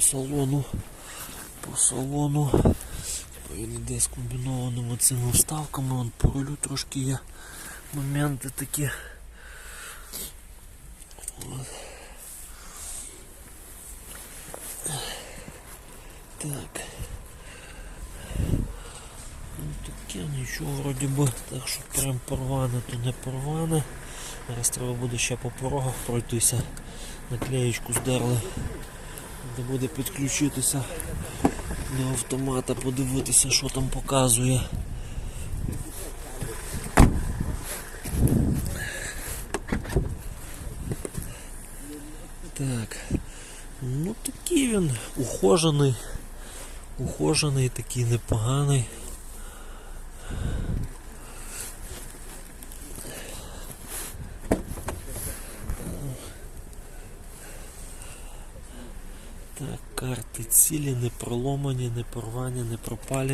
по салону. По салону. Він йде з комбінованими цими вставками, вон по рулю трошки є моменти такі. Так. Ну таке нічого вроді би, так що прям порване, то не порване. Зараз треба буде ще по порогах пройтися. Наклеєчку здерли. Треба буде підключитися до автомата, подивитися, що там показує. Так. Ну такий він ухожений. Ухожений, такий непоганий. Карти цілі, не проломані, не порвані, не пропалі.